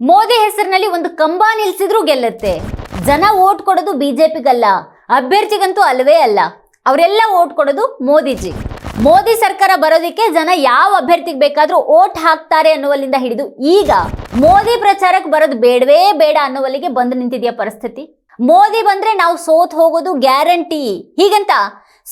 ಮೋದಿ ಹೆಸರಿನಲ್ಲಿ ಒಂದು ಕಂಬ ನಿಲ್ಸಿದ್ರು ಗೆಲ್ಲುತ್ತೆ. ಜನ ಓಟ್ ಕೊಡೋದು ಬಿಜೆಪಿಗಲ್ಲ, ಅಭ್ಯರ್ಥಿಗಂತೂ ಅಲ್ವೇ ಅಲ್ಲ. ಅವರೆಲ್ಲ ಓಟ್ ಕೊಡೋದು ಮೋದಿಜಿ. ಮೋದಿ ಸರ್ಕಾರ ಬರೋದಕ್ಕೆ ಜನ ಯಾವ ಅಭ್ಯರ್ಥಿಗೆ ಬೇಕಾದ್ರೂ ಓಟ್ ಹಾಕ್ತಾರೆ ಅನ್ನುವಲ್ಲಿಂದ ಹಿಡಿದು ಈಗ ಮೋದಿ ಪ್ರಚಾರಕ್ಕೆ ಬರೋದು ಬೇಡವೇ ಬೇಡ ಅನ್ನುವಲ್ಲಿಗೆ ಬಂದು ನಿಂತಿದೆಯಾ ಪರಿಸ್ಥಿತಿ? ಮೋದಿ ಬಂದ್ರೆ ನಾವು ಸೋತ್ ಹೋಗೋದು ಗ್ಯಾರಂಟಿ. ಹೀಗಂತ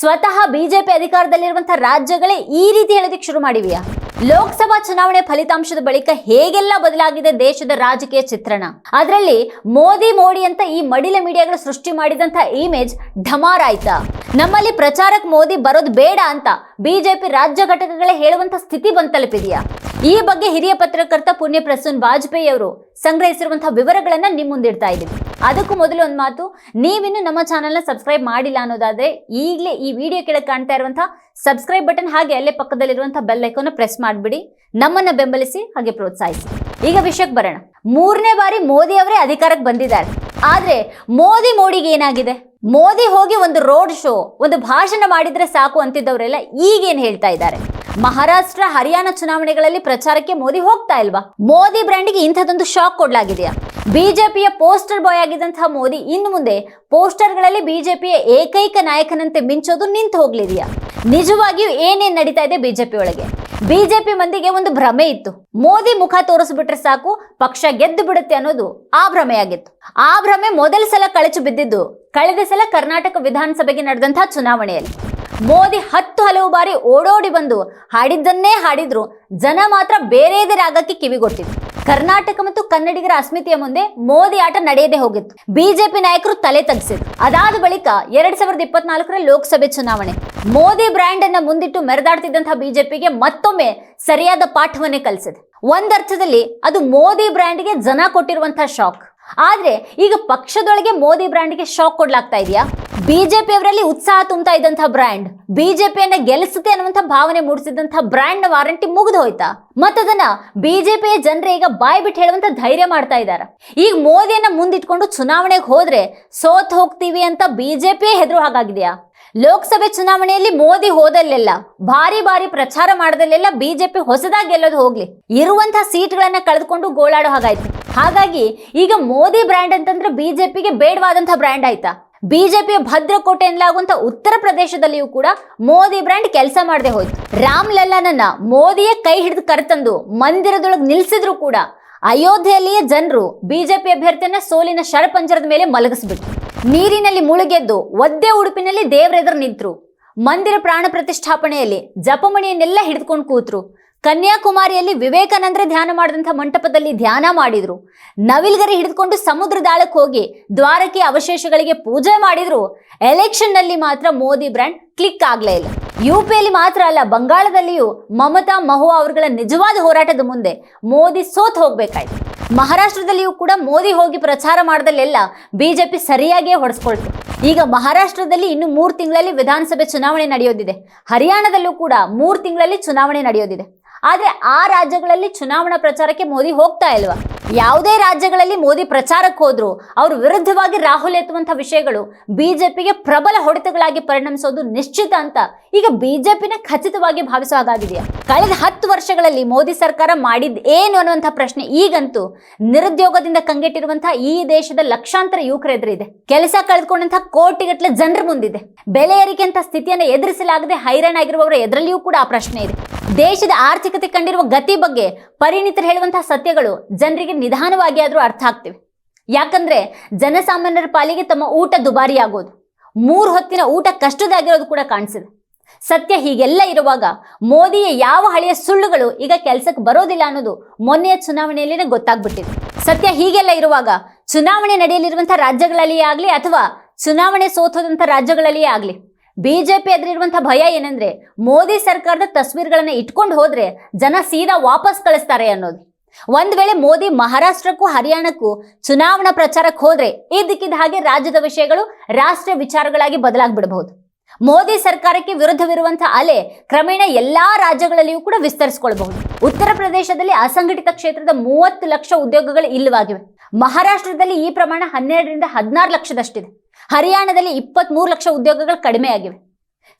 ಸ್ವತಃ ಬಿಜೆಪಿ ಅಧಿಕಾರದಲ್ಲಿರುವಂತಹ ರಾಜ್ಯಗಳೇ ಈ ರೀತಿ ಹೇಳೋದಕ್ಕೆ ಶುರು ಮಾಡಿವೆಯಾ? ಲೋಕಸಭಾ ಚುನಾವಣೆ ಫಲಿತಾಂಶದ ಬಳಿಕ ಹೇಗೆಲ್ಲ ಬದಲಾಗಿದೆ ದೇಶದ ರಾಜಕೀಯ ಚಿತ್ರಣ? ಅದರಲ್ಲಿ ಮೋದಿ ಮೋಡಿ ಅಂತ ಈ ಮಡಿಲ ಮೀಡಿಯಾಗಳು ಸೃಷ್ಟಿ ಮಾಡಿದಂತ ಇಮೇಜ್ ಢಮಾರ್ ಆಯ್ತಾ? ನಮ್ಮಲ್ಲಿ ಪ್ರಚಾರಕ್ ಮೋದಿ ಬರೋದು ಬೇಡ ಅಂತ ಬಿಜೆಪಿ ರಾಜ್ಯ ಘಟಕಗಳೇ ಹೇಳುವಂತ ಸ್ಥಿತಿ ಬಂದ್ ತಲುಪಿದೆಯಾ ಈ ಬಗ್ಗೆ ಹಿರಿಯ ಪತ್ರಕರ್ತ ಪುಣ್ಯ ಪ್ರಸೂನ್ ವಾಜಪೇಯಿ ಅವರು ಸಂಗ್ರಹಿಸಿರುವಂತಹ ವಿವರಗಳನ್ನ ನಿಮ್ಮ ಮುಂದಿಡ್ತಾ ಇದ್ದೀವಿ ಅದಕ್ಕೂ ಮೊದಲು ಒಂದು ಮಾತು, ನೀವಿನ್ನು ನಮ್ಮ ಚಾನೆಲ್ನ ಸಬ್ಸ್ಕ್ರೈಬ್ ಮಾಡಿಲ್ಲ ಅನ್ನೋದಾದ್ರೆ ಈಗಲೇ ಈ ವಿಡಿಯೋ ಕೆಳಗೆ ಕಾಣ್ತಾ ಇರುವಂತಹ ಸಬ್ಸ್ಕ್ರೈಬ್ ಬಟನ್ ಹಾಗೆ ಅಲ್ಲೇ ಪಕ್ಕದಲ್ಲಿರುವಂತಹ ಬೆಲ್ ಐಕಾನ್ ಪ್ರೆಸ್ ಮಾಡಿಬಿಡಿ. ನಮ್ಮನ್ನ ಬೆಂಬಲಿಸಿ ಹಾಗೆ ಪ್ರೋತ್ಸಾಹಿಸಿ. ಈಗ ವಿಷಯಕ್ಕೆ ಬರೋಣ. ಮೂರನೇ ಬಾರಿ ಮೋದಿ ಅವರೇ ಅಧಿಕಾರಕ್ಕೆ ಬಂದಿದ್ದಾರೆ. ಆದ್ರೆ ಮೋದಿ ಮೋಡಿಗೆ ಏನಾಗಿದೆ? ಮೋದಿ ಹೋಗಿ ಒಂದು ರೋಡ್ ಶೋ ಒಂದು ಭಾಷಣ ಮಾಡಿದ್ರೆ ಸಾಕು ಅಂತಿದ್ದವರೆಲ್ಲ ಈಗೇನು ಹೇಳ್ತಾ ಇದ್ದಾರೆ? ಮಹಾರಾಷ್ಟ್ರ, ಹರಿಯಾಣ ಚುನಾವಣೆಗಳಲ್ಲಿ ಪ್ರಚಾರಕ್ಕೆ ಮೋದಿ ಹೋಗ್ತಾ ಇಲ್ವಾ? ಮೋದಿ ಬ್ರ್ಯಾಂಡ್ಗೆ ಇಂಥದ್ದೊಂದು ಶಾಕ್ ಕೊಡ್ಲಾಗಿದೆಯಾ? ಬಿಜೆಪಿಯ ಪೋಸ್ಟರ್ ಬಾಯ್ ಆಗಿದ್ದಂತಹ ಮೋದಿ ಇನ್ನು ಮುಂದೆ ಪೋಸ್ಟರ್ಗಳಲ್ಲಿ ಬಿಜೆಪಿಯ ಏಕೈಕ ನಾಯಕನಂತೆ ಮಿಂಚೋದು ನಿಂತು ಹೋಗ್ಲಿದೆಯಾ? ನಿಜವಾಗಿಯೂ ಏನೇನ್ ನಡೀತಾ ಇದೆ ಬಿಜೆಪಿ ಒಳಗೆ? ಬಿಜೆಪಿ ಮಂದಿಗೆ ಒಂದು ಭ್ರಮೆ ಇತ್ತು. ಮೋದಿ ಮುಖ ತೋರಿಸ್ಬಿಟ್ರೆ ಸಾಕು, ಪಕ್ಷ ಗೆದ್ದು ಬಿಡುತ್ತೆ ಅನ್ನೋದು ಆ ಭ್ರಮೆಯಾಗಿತ್ತು. ಆ ಭ್ರಮೆ ಮೊದಲ ಸಲ ಕಳಚು ಬಿದ್ದಿದ್ದು ಕಳೆದ ಸಲ ಕರ್ನಾಟಕ ವಿಧಾನಸಭೆಗೆ ನಡೆದಂತಹ ಚುನಾವಣೆಯಲ್ಲಿ. ಮೋದಿ ಹತ್ತು ಹಲವು ಬಾರಿ ಓಡೋಡಿ ಬಂದು ಹಾಡಿದ್ದನ್ನೇ ಹಾಡಿದ್ರು, ಜನ ಮಾತ್ರ ಬೇರೆದೇ ರಾಗಕ್ಕೆ ಕಿವಿಗೊಟ್ಟಿದ್ರು. ಕರ್ನಾಟಕ ಮತ್ತು ಕನ್ನಡಿಗರ ಅಸ್ಮಿತೆಯ ಮುಂದೆ ಮೋದಿ ಆಟ ನಡೆಯದೇ ಹೋಗಿತ್ತು. ಬಿಜೆಪಿ ನಾಯಕರು ತಲೆ ತಗ್ಸಿದ್ರು. ಅದಾದ ಬಳಿಕ ಎರಡ್ ಸಾವಿರದ ಇಪ್ಪತ್ನಾಲ್ಕರ ಲೋಕಸಭೆ ಚುನಾವಣೆ. ಮೋದಿ ಬ್ರ್ಯಾಂಡ್ ಅನ್ನ ಮುಂದಿಟ್ಟು ಮೆರೆದಾಡ್ತಿದ್ದಂತಹ ಬಿಜೆಪಿಗೆ ಮತ್ತೊಮ್ಮೆ ಸರಿಯಾದ ಪಾಠವನ್ನೇ ಕಲಿಸಿದೆ. ಒಂದರ್ಥದಲ್ಲಿ ಅದು ಮೋದಿ ಬ್ರ್ಯಾಂಡ್ಗೆ ಜನ ಕೊಟ್ಟಿರುವಂತಹ ಶಾಕ್. ಆದ್ರೆ ಈಗ ಪಕ್ಷದೊಳಗೆ ಮೋದಿ ಬ್ರ್ಯಾಂಡ್ಗೆ ಶಾಕ್ ಕೊಡ್ಲಾಗ್ತಾ ಇದೆಯಾ? ಬಿಜೆಪಿ ಅವರಲ್ಲಿ ಉತ್ಸಾಹ ತುಂಬ್ತಾ ಇದ್ದಂತಹ ಬ್ರ್ಯಾಂಡ್, ಬಿಜೆಪಿಯನ್ನ ಗೆಲ್ಲಿಸುತ್ತೆ ಅನ್ನುವಂಥ ಭಾವನೆ ಮೂಡಿಸಿದಂತಹ ಬ್ರ್ಯಾಂಡ್ನ ವಾರಂಟಿ ಮುಗಿದು ಹೋಯ್ತಾ? ಮತ್ತದನ್ನ ಬಿಜೆಪಿಯ ಜನರೇ ಈಗ ಬಾಯ್ ಬಿಟ್ಟು ಹೇಳುವಂತ ಧೈರ್ಯ ಮಾಡ್ತಾ ಇದ್ದಾರೆ? ಈಗ ಮೋದಿಯನ್ನ ಮುಂದಿಟ್ಕೊಂಡು ಚುನಾವಣೆಗೆ ಹೋದ್ರೆ ಸೋತ್ ಹೋಗ್ತೀವಿ ಅಂತ ಬಿಜೆಪಿಯೇ ಹೆದರು ಹಾಗಾಗಿದೆಯಾ? ಲೋಕಸಭೆ ಚುನಾವಣೆಯಲ್ಲಿ ಮೋದಿ ಹೋದಲ್ಲೆಲ್ಲ, ಭಾರಿ ಭಾರಿ ಪ್ರಚಾರ ಮಾಡದಲ್ಲೆಲ್ಲ ಬಿಜೆಪಿ ಹೊಸದಾಗಿ ಗೆಲ್ಲೋದು ಹೋಗ್ಲಿ. ಇರುವಂತಹ ಸೀಟ್ಗಳನ್ನ ಕಳೆದುಕೊಂಡು ಗೋಳಾಡೋ ಹಾಗಾಯ್ತು. ಹಾಗಾಗಿ ಈಗ ಮೋದಿ ಬ್ರ್ಯಾಂಡ್ ಅಂತಂದ್ರೆ ಬಿಜೆಪಿಗೆ ಬೇಡವಾದಂತಹ ಬ್ರ್ಯಾಂಡ್ ಆಯ್ತಾ? ಬಿಜೆಪಿಯ ಭದ್ರಕೋಟೆ ಎನ್ನಲಾಗುವಂತ ಉತ್ತರ ಪ್ರದೇಶದಲ್ಲಿಯೂ ಕೂಡ ಮೋದಿ ಬ್ರ್ಯಾಂಡ್ ಕೆಲಸ ಮಾಡದೆ ಹೋಯ್ತು. ರಾಮ್ ಲಲ್ಲಾನನ್ನ ಮೋದಿಯೇ ಕೈ ಹಿಡಿದು ಕರೆತಂದು ಮಂದಿರದೊಳಗೆ ನಿಲ್ಸಿದ್ರು ಕೂಡ, ಅಯೋಧ್ಯೆಯಲ್ಲಿಯೇ ಜನರು ಬಿಜೆಪಿ ಅಭ್ಯರ್ಥಿಯನ್ನ ಸೋಲಿನ ಶರಪಂಜರದ ಮೇಲೆ ಮಲಗಿಸ್ಬಿಟ್ರು. ನೀರಿನಲ್ಲಿ ಮುಳುಗೆದ್ದು ಒದ್ದೆ ಉಡುಪಿನಲ್ಲಿ ದೇವರೆದುರು ನಿಂತರು. ಮಂದಿರ ಪ್ರಾಣ ಪ್ರತಿಷ್ಠಾಪನೆಯಲ್ಲಿ ಜಪಮಣಿಯನ್ನೆಲ್ಲ ಹಿಡಿದುಕೊಂಡು ಕೂತರು. ಕನ್ಯಾಕುಮಾರಿಯಲ್ಲಿ ವಿವೇಕಾನಂದರ ಧ್ಯಾನ ಮಾಡಿದಂಥ ಮಂಟಪದಲ್ಲಿ ಧ್ಯಾನ ಮಾಡಿದರು. ನವಿಲ್ಗರಿ ಹಿಡಿದುಕೊಂಡು ಸಮುದ್ರದಾಳಕ್ಕೆ ಹೋಗಿ ದ್ವಾರಕೆ ಅವಶೇಷಗಳಿಗೆ ಪೂಜೆ ಮಾಡಿದರು. ಎಲೆಕ್ಷನ್ನಲ್ಲಿ ಮಾತ್ರ ಮೋದಿ ಬ್ರ್ಯಾಂಡ್ ಕ್ಲಿಕ್ ಆಗಲೇ ಇಲ್ಲ. ಯು ಪಿಯಲ್ಲಿ ಮಾತ್ರ ಅಲ್ಲ, ಬಂಗಾಳದಲ್ಲಿಯೂ ಮಮತಾ ಮಹುವಾ ಅವರುಗಳ ನಿಜವಾದ ಹೋರಾಟದ ಮುಂದೆ ಮೋದಿ ಸೋತ್ ಹೋಗ್ಬೇಕಾಯ್ತು. ಮಹಾರಾಷ್ಟ್ರದಲ್ಲಿಯೂ ಕೂಡ ಮೋದಿ ಹೋಗಿ ಪ್ರಚಾರ ಮಾಡದಲ್ಲೆಲ್ಲ ಬಿಜೆಪಿ ಸರಿಯಾಗಿಯೇ ಹೊಡೆಸ್ಕೊಳ್ತು. ಈಗ ಮಹಾರಾಷ್ಟ್ರದಲ್ಲಿ ಇನ್ನು ಮೂರು ತಿಂಗಳಲ್ಲಿ ವಿಧಾನಸಭೆ ಚುನಾವಣೆ ನಡೆಯೋದಿದೆ. ಹರಿಯಾಣದಲ್ಲೂ ಕೂಡ ಮೂರು ತಿಂಗಳಲ್ಲಿ ಚುನಾವಣೆ ನಡೆಯೋದಿದೆ. ಆದರೆ ಆ ರಾಜ್ಯಗಳಲ್ಲಿ ಚುನಾವಣಾ ಪ್ರಚಾರಕ್ಕೆ ಮೋದಿ ಹೋಗ್ತಾ ಇಲ್ವಾ? ಯಾವುದೇ ರಾಜ್ಯಗಳಲ್ಲಿ ಮೋದಿ ಪ್ರಚಾರಕ್ಕೆ ಹೋದ್ರು, ಅವ್ರ ವಿರುದ್ಧವಾಗಿ ರಾಹುಲ್ ಎತ್ತುವಂತ ವಿಷಯಗಳು ಬಿಜೆಪಿಗೆ ಪ್ರಬಲ ಹೊಡೆತಗಳಾಗಿ ಪರಿಣಮಿಸೋದು ನಿಶ್ಚಿತ ಅಂತ ಈಗ ಬಿಜೆಪಿನ ಖಚಿತವಾಗಿ ಭಾವಿಸುವ ಹಾಗಾಗಿದೆಯಾ? ಕಳೆದ ಹತ್ತು ವರ್ಷಗಳಲ್ಲಿ ಮೋದಿ ಸರ್ಕಾರ ಮಾಡಿದ್ ಏನು ಅನ್ನುವಂಥ ಪ್ರಶ್ನೆ ಈಗಂತೂ ನಿರುದ್ಯೋಗದಿಂದ ಕಂಗೆಟ್ಟಿರುವಂತಹ ಈ ದೇಶದ ಲಕ್ಷಾಂತರ ಯುವಕರ ಎದುರಿದೆ. ಕೆಲಸ ಕಳೆದುಕೊಂಡಂತಹ ಕೋಟಿಗಟ್ಟಲೆ ಜನರ ಮುಂದಿದೆ. ಬೆಲೆ ಏರಿಕೆ ಅಂತ ಸ್ಥಿತಿಯನ್ನು ಎದುರಿಸಲಾಗದೆ ಹೈರಾಣಾಗಿರುವವರ ಎದುರಲ್ಲಿಯೂ ಕೂಡ ಆ ಪ್ರಶ್ನೆ ಇದೆ. ದೇಶದ ಆರ್ಥಿಕತೆ ಕಂಡಿರುವ ಗತಿ ಬಗ್ಗೆ ಪರಿಣಿತರು ಹೇಳುವಂತಹ ಸತ್ಯಗಳು ಜನರಿಗೆ ನಿಧಾನವಾಗಿ ಆದರೂ ಅರ್ಥ ಆಗ್ತೇವೆ. ಯಾಕಂದ್ರೆ ಜನಸಾಮಾನ್ಯರ ಪಾಲಿಗೆ ತಮ್ಮ ಊಟ ದುಬಾರಿ ಆಗೋದು ಮೂರು ಹೊತ್ತಿನ ಊಟ ಕಷ್ಟದಾಗಿರೋದು ಕೂಡ ಕಾಣಿಸಿದೆ. ಸತ್ಯ ಹೀಗೆಲ್ಲ ಇರುವಾಗ ಮೋದಿಯ ಯಾವ ಹಳೆಯ ಸುಳ್ಳುಗಳು ಈಗ ಕೆಲಸಕ್ಕೆ ಬರೋದಿಲ್ಲ ಅನ್ನೋದು ಮೊನ್ನೆಯ ಚುನಾವಣೆಯಲ್ಲಿನೇ ಗೊತ್ತಾಗ್ಬಿಟ್ಟಿದೆ. ಸತ್ಯ ಹೀಗೆಲ್ಲ ಇರುವಾಗ ಚುನಾವಣೆ ನಡೆಯಲಿರುವಂತಹ ರಾಜ್ಯಗಳಲ್ಲಿಯೇ ಆಗಲಿ ಅಥವಾ ಚುನಾವಣೆ ಸೋತೋದಂಥ ರಾಜ್ಯಗಳಲ್ಲಿಯೇ ಆಗಲಿ, ಬಿಜೆಪಿ ಎದುರಿರುವಂತಹ ಭಯ ಏನಂದ್ರೆ ಮೋದಿ ಸರ್ಕಾರದ ತಸ್ವೀರ್ಗಳನ್ನ ಇಟ್ಕೊಂಡು ಹೋದ್ರೆ ಜನ ಸೀದಾ ವಾಪಸ್ ಕಳಿಸ್ತಾರೆ ಅನ್ನೋದು. ಒಂದ್ ವೇಳೆ ಮೋದಿ ಮಹಾರಾಷ್ಟ್ರಕ್ಕೂ ಹರಿಯಾಣಕ್ಕೂ ಚುನಾವಣಾ ಪ್ರಚಾರಕ್ಕೆ ಹೋದ್ರೆ ಇದ್ದಕ್ಕಿದ್ದ ಹಾಗೆ ರಾಜ್ಯದ ವಿಷಯಗಳು, ರಾಷ್ಟ್ರೀಯ ವಿಚಾರಗಳಾಗಿ ಬದಲಾಗ್ಬಿಡಬಹುದು. ಮೋದಿ ಸರ್ಕಾರಕ್ಕೆ ವಿರುದ್ಧವಿರುವಂತಹ ಅಲೆ ಕ್ರಮೇಣ ಎಲ್ಲಾ ರಾಜ್ಯಗಳಲ್ಲಿಯೂ ಕೂಡ ವಿಸ್ತರಿಸಿಕೊಳ್ಳಬಹುದು ಉತ್ತರ ಪ್ರದೇಶದಲ್ಲಿ ಅಸಂಘಟಿತ ಕ್ಷೇತ್ರದ ಮೂವತ್ತು ಲಕ್ಷ ಉದ್ಯೋಗಗಳು ಇಲ್ಲವಾಗಿವೆ. ಮಹಾರಾಷ್ಟ್ರದಲ್ಲಿ ಈ ಪ್ರಮಾಣ ಹನ್ನೆರಡರಿಂದ ಹದಿನಾರು ಲಕ್ಷದಷ್ಟಿದೆ. ಹರಿಯಾಣದಲ್ಲಿ ಇಪ್ಪತ್ತ್ ಲಕ್ಷ ಉದ್ಯೋಗಗಳು ಕಡಿಮೆಯಾಗಿವೆ.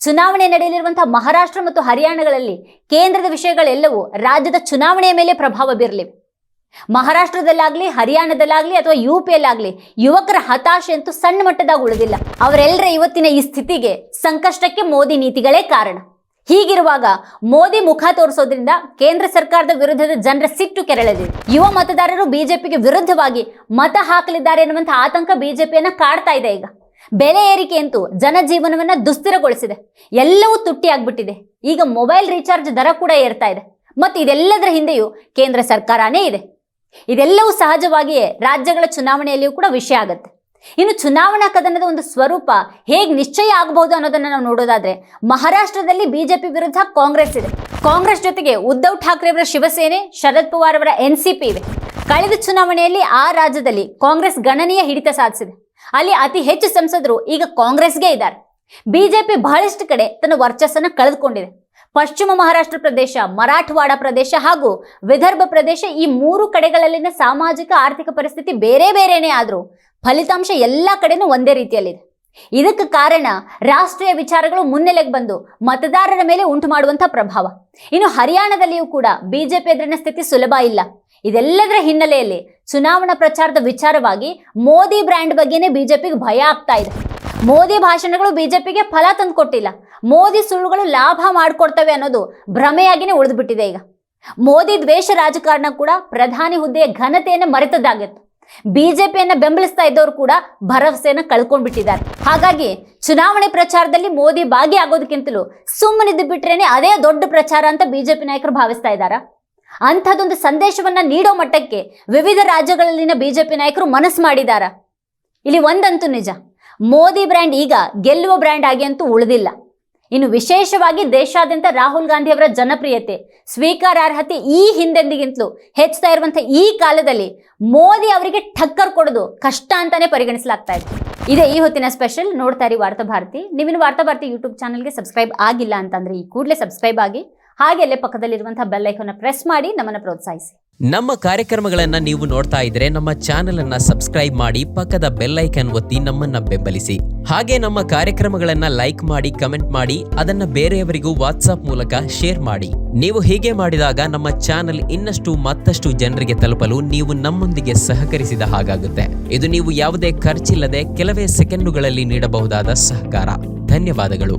ಚುನಾವಣೆ ನಡೆಯಲಿರುವಂತಹ ಮಹಾರಾಷ್ಟ್ರ ಮತ್ತು ಹರಿಯಾಣಗಳಲ್ಲಿ ಕೇಂದ್ರದ ವಿಷಯಗಳೆಲ್ಲವೂ ರಾಜ್ಯದ ಚುನಾವಣೆಯ ಮೇಲೆ ಪ್ರಭಾವ ಬೀರಲಿವೆ ಮಹಾರಾಷ್ಟ್ರದಲ್ಲಾಗ್ಲಿ, ಹರಿಯಾಣದಲ್ಲಾಗ್ಲಿ ಅಥವಾ ಯು ಪಿಯಲ್ಲಾಗ್ಲಿ ಯುವಕರ ಹತಾಶೆ ಅಂತೂ ಸಣ್ಣ ಮಟ್ಟದಾಗ ಉಳಿದಿಲ್ಲ. ಅವರೆಲ್ಲರ ಇವತ್ತಿನ ಈ ಸ್ಥಿತಿಗೆ ಸಂಕಷ್ಟಕ್ಕೆ ಮೋದಿ ನೀತಿಗಳೇ ಕಾರಣ. ಹೀಗಿರುವಾಗ ಮೋದಿ ಮುಖ ತೋರಿಸೋದ್ರಿಂದ ಕೇಂದ್ರ ಸರ್ಕಾರದ ವಿರುದ್ಧದ ಜನರ ಸಿಟ್ಟು ಕೆರಳಿದೆ ಯುವ ಮತದಾರರು ಬಿಜೆಪಿಗೆ ವಿರುದ್ಧವಾಗಿ ಮತ ಹಾಕಲಿದ್ದಾರೆ ಎನ್ನುವಂತಹ ಆತಂಕ ಬಿಜೆಪಿಯನ್ನ ಕಾಡ್ತಾ ಇದೆ ಈಗ. ಬೆಲೆ ಏರಿಕೆ ಅಂತೂ ಜನಜೀವನವನ್ನ ದುಸ್ಥಿರಗೊಳಿಸಿದೆ. ಎಲ್ಲವೂ ತುಟ್ಟಿ ಆಗ್ಬಿಟ್ಟಿದೆ. ಈಗ ಮೊಬೈಲ್ ರೀಚಾರ್ಜ್ ದರ ಕೂಡ ಏರ್ತಾ ಇದೆ. ಮತ್ತು ಇದೆಲ್ಲದರ ಹಿಂದೆಯೂ ಕೇಂದ್ರ ಸರ್ಕಾರನೇ ಇದೆ. ಇದೆಲ್ಲವೂ ಸಹಜವಾಗಿಯೇ ರಾಜ್ಯಗಳ ಚುನಾವಣೆಯಲ್ಲಿಯೂ ಕೂಡ ವಿಷಯ ಆಗುತ್ತೆ. ಇನ್ನು ಚುನಾವಣಾ ಕದನದ ಒಂದು ಸ್ವರೂಪ ಹೇಗೆ ನಿಶ್ಚಯ ಆಗಬಹುದು ಅನ್ನೋದನ್ನ ನಾವು ನೋಡೋದಾದ್ರೆ ಮಹಾರಾಷ್ಟ್ರದಲ್ಲಿ ಬಿಜೆಪಿ ವಿರುದ್ಧ ಕಾಂಗ್ರೆಸ್ ಇದೆ. ಕಾಂಗ್ರೆಸ್ ಜೊತೆಗೆ ಉದ್ಧವ್ ಠಾಕ್ರೆ ಅವರ ಶಿವಸೇನೆ, ಶರದ್ ಪವಾರ್ ಅವರ ಎನ್ ಇವೆ. ಕಳೆದ ಚುನಾವಣೆಯಲ್ಲಿ ಆ ರಾಜ್ಯದಲ್ಲಿ ಕಾಂಗ್ರೆಸ್ ಗಣನೀಯ ಹಿಡಿತ ಸಾಧಿಸಿದೆ. ಅಲ್ಲಿ ಅತಿ ಹೆಚ್ಚು ಸಂಸದರು ಈಗ ಕಾಂಗ್ರೆಸ್ಗೆ ಇದ್ದಾರೆ. ಬಿಜೆಪಿ ಬಹಳಷ್ಟು ಕಡೆ ತನ್ನ ವರ್ಚಸ್ಸನ್ನು ಕಳೆದುಕೊಂಡಿದೆ. ಪಶ್ಚಿಮ ಮಹಾರಾಷ್ಟ್ರ ಪ್ರದೇಶ, ಮರಾಠವಾಡ ಪ್ರದೇಶ ಹಾಗೂ ವಿದರ್ಭ ಪ್ರದೇಶ ಈ ಮೂರು ಕಡೆಗಳಲ್ಲಿನ ಸಾಮಾಜಿಕ ಆರ್ಥಿಕ ಪರಿಸ್ಥಿತಿ ಬೇರೆ ಬೇರೆನೇ ಆದರೂ ಫಲಿತಾಂಶ ಎಲ್ಲ ಕಡೆನೂ ಒಂದೇ ರೀತಿಯಲ್ಲಿದೆ. ಇದಕ್ಕೆ ಕಾರಣ ರಾಷ್ಟ್ರೀಯ ವಿಚಾರಗಳು ಮುನ್ನೆಲೆಗೆ ಬಂದು ಮತದಾರರ ಮೇಲೆ ಉಂಟು ಮಾಡುವಂತಹ ಪ್ರಭಾವ. ಇನ್ನು ಹರಿಯಾಣದಲ್ಲಿಯೂ ಕೂಡ ಬಿಜೆಪಿ ಎದುರಿನ ಸ್ಥಿತಿ ಸುಲಭ ಇಲ್ಲ. ಇದೆಲ್ಲದರ ಹಿನ್ನೆಲೆಯಲ್ಲಿ ಚುನಾವಣಾ ಪ್ರಚಾರದ ವಿಚಾರವಾಗಿ ಮೋದಿ ಬ್ರ್ಯಾಂಡ್ ಬಗ್ಗೆನೇ ಬಿಜೆಪಿಗೆ ಭಯ ಆಗ್ತಾ ಇದೆ. ಮೋದಿ ಭಾಷಣಗಳು ಬಿಜೆಪಿಗೆ ಫಲ ತಂದುಕೊಟ್ಟಿಲ್ಲ. ಮೋದಿ ಸುಳ್ಳುಗಳು ಲಾಭ ಮಾಡಿಕೊಡ್ತವೆ ಅನ್ನೋದು ಭ್ರಮೆಯಾಗಿನೇ ಉಳಿದುಬಿಟ್ಟಿದೆ ಈಗ. ಮೋದಿ ದ್ವೇಷ ರಾಜಕಾರಣ ಕೂಡ ಪ್ರಧಾನಿ ಹುದ್ದೆಯ ಘನತೆಯನ್ನು ಮರೆತದ್ದಾಗಿತ್ತು. ಬಿಜೆಪಿಯನ್ನ ಬೆಂಬಲಿಸ್ತಾ ಇದ್ದವರು ಕೂಡ ಭರವಸೆಯನ್ನ ಕಳ್ಕೊಂಡ್ಬಿಟ್ಟಿದ್ದಾರೆ. ಹಾಗಾಗಿ ಚುನಾವಣೆ ಪ್ರಚಾರದಲ್ಲಿ ಮೋದಿ ಭಾಗಿಯಾಗೋದಕ್ಕಿಂತಲೂ ಸುಮ್ಮನಿದ್ದು ಬಿಟ್ರೇನೆ ಅದೇ ದೊಡ್ಡ ಪ್ರಚಾರ ಅಂತ ಬಿಜೆಪಿ ನಾಯಕರು ಭಾವಿಸ್ತಾ ಇದ್ದಾರಾ? ಅಂಥದ್ದೊಂದು ಸಂದೇಶವನ್ನ ನೀಡೋ ಮಟ್ಟಕ್ಕೆ ವಿವಿಧ ರಾಜ್ಯಗಳಲ್ಲಿನ ಬಿಜೆಪಿ ನಾಯಕರು ಮನಸ್ಸು ಮಾಡಿದಾರ. ಇಲ್ಲಿ ಒಂದಂತೂ ನಿಜ. ಮೋದಿ ಬ್ರ್ಯಾಂಡ್ ಈಗ ಗೆಲ್ಲುವ ಬ್ರ್ಯಾಂಡ್ ಆಗಿ ಅಂತೂ ಉಳಿದಿಲ್ಲ. ಇನ್ನು ವಿಶೇಷವಾಗಿ ದೇಶಾದ್ಯಂತ ರಾಹುಲ್ ಗಾಂಧಿ ಅವರ ಜನಪ್ರಿಯತೆ, ಸ್ವೀಕಾರಾರ್ಹತೆ ಈ ಹಿಂದೆಂದಿಗಿಂತಲೂ ಹೆಚ್ಚುತ್ತಾ ಇರುವಂಥ ಈ ಕಾಲದಲ್ಲಿ ಮೋದಿ ಅವರಿಗೆ ಠಕ್ಕರ್ ಕೊಡೋದು ಕಷ್ಟ ಅಂತಾನೆ ಪರಿಗಣಿಸಲಾಗ್ತಾ ಇದೆ. ಇದೇ ಈ ಹೊತ್ತಿನ ಸ್ಪೆಷಲ್ ನೋಡ್ತಾ ಇರಿ ವಾರ್ತಾ ಭಾರತಿ. ನೀವಿನ್ನು ವಾರ್ತಾ ಭಾರತಿ ಯೂಟ್ಯೂಬ್ ಚಾನಲ್ಗೆ ಸಬ್ಸ್ಕ್ರೈಬ್ ಆಗಿಲ್ಲ ಅಂತಂದ್ರೆ ಈ ಕೂಡಲೇ ಸಬ್ಸ್ಕ್ರೈಬ್ ಆಗಿ ಹಾಗೆ ಅಲ್ಲೇ ಪಕ್ಕದಲ್ಲಿರುವಂತಹ ಬೆಲ್ ಪ್ರೆಸ್ ಮಾಡಿ ನಮ್ಮನ್ನು ಪ್ರೋತ್ಸಾಹಿಸಿ. ನಮ್ಮ ಕಾರ್ಯಕ್ರಮಗಳನ್ನ ನೀವು ನೋಡ್ತಾ ಇದ್ರೆ ನಮ್ಮ ಚಾನೆಲ್ ಅನ್ನ ಸಬ್ಸ್ಕ್ರೈಬ್ ಮಾಡಿ ಪಕ್ಕದ ಬೆಲ್ ಐಕನ್ ಒತ್ತಿ ನಮ್ಮನ್ನ ಬೆಂಬಲಿಸಿ. ಹಾಗೆ ನಮ್ಮ ಕಾರ್ಯಕ್ರಮಗಳನ್ನ ಲೈಕ್ ಮಾಡಿ ಕಮೆಂಟ್ ಮಾಡಿ, ಅದನ್ನ ಬೇರೆಯವರಿಗೂ ವಾಟ್ಸ್ಆಪ್ ಮೂಲಕ ಶೇರ್ ಮಾಡಿ. ನೀವು ಹೀಗೆ ಮಾಡಿದಾಗ ನಮ್ಮ ಚಾನೆಲ್ ಇನ್ನಷ್ಟು ಮತ್ತಷ್ಟು ಜನರಿಗೆ ತಲುಪಲು ನೀವು ನಮ್ಮೊಂದಿಗೆ ಸಹಕರಿಸಿದ ಹಾಗಾಗುತ್ತೆ. ಇದು ನೀವು ಯಾವುದೇ ಖರ್ಚಿಲ್ಲದೆ ಕೆಲವೇ ಸೆಕೆಂಡುಗಳಲ್ಲಿ ನೀಡಬಹುದಾದ ಸಹಕಾರ. ಧನ್ಯವಾದಗಳು.